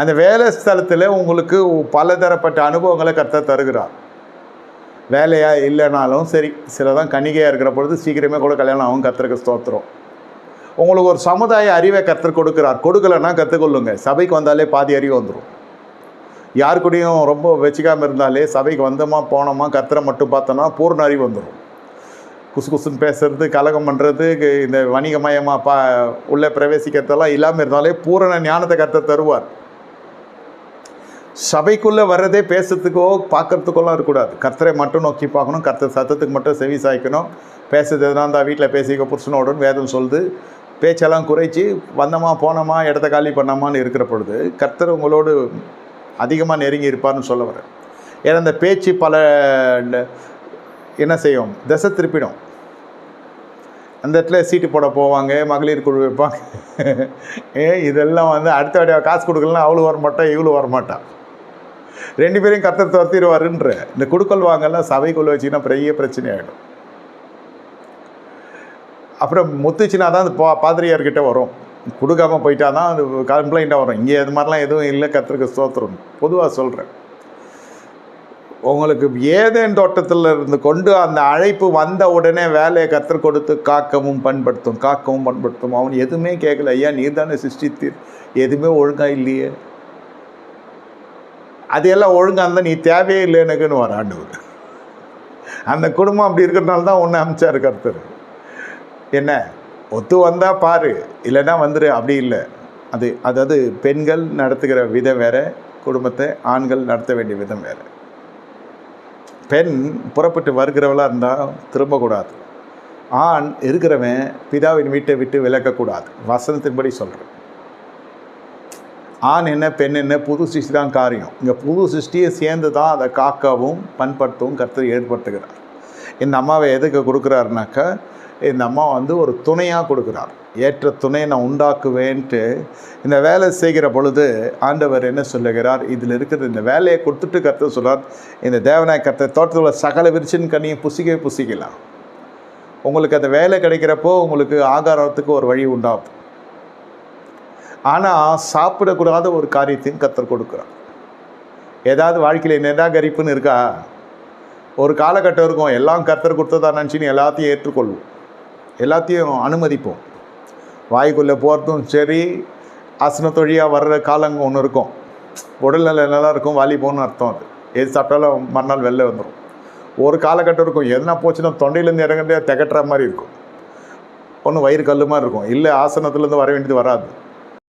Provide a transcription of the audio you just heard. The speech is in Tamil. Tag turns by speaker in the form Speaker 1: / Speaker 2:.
Speaker 1: அந்த வேலை ஸ்தலத்தில் உங்களுக்கு பலதரப்பட்ட அனுபவங்களை கர்த்தர் தருகிறார். வேலையாக இல்லைனாலும் சரி சிலதான் கணிகையாக இருக்கிற பொழுது சீக்கிரமே கூட கல்யாணம் ஆகும் கர்த்தருக்கு ஸ்தோத்திரம். உங்களுக்கு ஒரு சமுதாய அறிவை கற்றுக் கொடுக்குறார். கொடுக்கலன்னா கற்றுக்கொள்ளுங்க சபைக்கு வந்தாலே பாதி அறிவு வந்துடும் யார் கூடயும் ரொம்ப வச்சுக்காமல் இருந்தாலே சபைக்கு வந்தோமா போனோமா கர்த்தரை மட்டும் பார்த்தோன்னா பூர்ண அறிவு வந்துடும் குசு குசுன்னு பேசுறது கலகம் பண்ணுறது இந்த வணிகமயமாக பா உள்ளே பிரவேசிக்கிறதெல்லாம் இல்லாமல் இருந்தாலே பூரண ஞானத்தை கற்று தருவார். சபைக்குள்ளே வர்றதே பேசுறதுக்கோ பார்க்கறதுக்கோலாம் இருக்கக்கூடாது. கர்த்தரை மட்டும் நோக்கி பார்க்கணும். கர்த்தர் சத்தத்துக்கு மட்டும் செவி சாய்க்கணும். பேசுறது எதுனா இருந்தால் வீட்டில் பேசிக்க புருஷனோடுன்னு வேதம் சொல்லுது. பேச்செல்லாம் குறைச்சி வந்தோமா போனோமா இடத்த காலி பண்ணோமான்னு இருக்கிற பொழுது கர்த்தர் உங்களோடு அதிகமாக நெருங்கி இருப்பார்னு சொல்ல வரேன் ஏன்னா அந்த பேச்சு பல என்ன செய்யும்? திசை திருப்பிடும். அந்த இடத்துல சீட்டு போட போவாங்க மகளிர் குழு வைப்பாங்க. ஏ இதெல்லாம் வந்து அடுத்த வாட்டி காசு கொடுக்கலாம் அவளும் வர மாட்டா இவளும் வர ரெண்டு பேரையும் கர்த்தர் துரத்திடுவாருன்ற. இந்த குடுக்கல் வாங்கலாம் சபைக்குள்ளே வச்சிங்கன்னா பெரிய பிரச்சனை ஆகிடும் அப்புறம் முத்துச்சுனா தான் அந்த பா பாதிரியார்கிட்ட வரும். கொடுக்காமல் போயிட்டா தான் அது கம்ப்ளைண்ட்டாக வரும். இங்கே அது மாதிரிலாம் எதுவும் இல்லை கத்திரிக்க ஸ்தோத்திரம். பொதுவாக சொல்கிறேன் உங்களுக்கு ஏதேன் தோட்டத்தில் இருந்து கொண்டு அந்த அழைப்பு வந்த உடனே வேலையை கற்றுக் கொடுத்து காக்கவும் பண்படுத்தும் காக்கவும் பண்படுத்தும். அவன் எதுவுமே கேட்கல. ஐயா நீர் தானே சிருஷ்டித்தீர். எதுவுமே ஒழுங்காக இல்லையே. அது எல்லாம் ஒழுங்காக இருந்தால் நீ தேவையே இல்லை எனக்குன்னு வர ஆண்டவர். அந்த குடும்பம் அப்படி இருக்கிறதுனால தான் ஒன்று அமைச்சார் கருத்தர். என்ன? ஒத்து வந்தால் பாரு இல்லைன்னா வந்துரு அப்படி இல்லை. அது அதாவது பெண்கள் நடத்துகிற விதம் வேறு குடும்பத்தை ஆண்கள் நடத்த வேண்டிய விதம் வேறு. பெண் புறப்பட்டு வருகிறவளாக இருந்தால் திரும்பக்கூடாது. ஆண் இருக்கிறவன் பிதாவின் வீட்டை விட்டு விலகக்கூடாது. வசனத்தின்படி சொல்கிறேன் ஆண் என்ன பெண் என்ன புது சிருஷ்டி தான் காரியம். இங்கே புது சிருஷ்டியை சேர்ந்து தான் அதை காக்கவும் பண்படுத்தவும் கர்த்தர் ஏற்படுத்துகிறார். இந்த அம்மாவை எதுக்கு கொடுக்குறாருனாக்கா இந்த அம்மா வந்து ஒரு துணையாக கொடுக்குறார். ஏற்ற துணையை நான் உண்டாக்குவேன்ட்டு இந்த வேலை செய்கிற பொழுது ஆண்டவர் என்ன சொல்லுகிறார்? இதில் இருக்கிற இந்த வேலையை கொடுத்துட்டு கற்று சொல்கிறார் இந்த தேவநாய கர்த்தர் தோட்டத்தில் உள்ள சகல விரிச்சின் கண்ணியை புசிக்கவே புசிக்கலாம். உங்களுக்கு அந்த வேலை கிடைக்கிறப்போ உங்களுக்கு ஆகாரத்துக்கு ஒரு வழி உண்டாகும். ஆனால் சாப்பிடக்கூடாத ஒரு காரியத்தையும் கத்தர் கொடுக்குறான் ஏதாவது வாழ்க்கையில் நிராகரிப்புன்னு இருக்கா? ஒரு காலகட்டம் இருக்கும் எல்லாம் கர்த்தர் கொடுத்ததா நினச்சின்னு எல்லாத்தையும் ஏற்றுக்கொள்வோம். எல்லாத்தையும் அனுமதிப்போம். வாய்க்குள்ளே போகிறதும் சரி அசனத்தொழியாக வர்ற காலங்க ஒன்று இருக்கும். உடல்நிலை நல்லா இருக்கும் வாலி போகணும்னு அர்த்தம் அது. எது சாப்பிட்டாலும் மறுநாள் வெளில வந்துடும் ஒரு காலகட்டம் இருக்கும் எதுனா போச்சுன்னா தொண்டையிலேருந்து இறங்குறதே திகட்டுற மாதிரி இருக்கும். ஒன்று வயிறு கல் மாதிரி இருக்கும். இல்லை ஆசனத்துலேருந்து வர வேண்டியது வராது.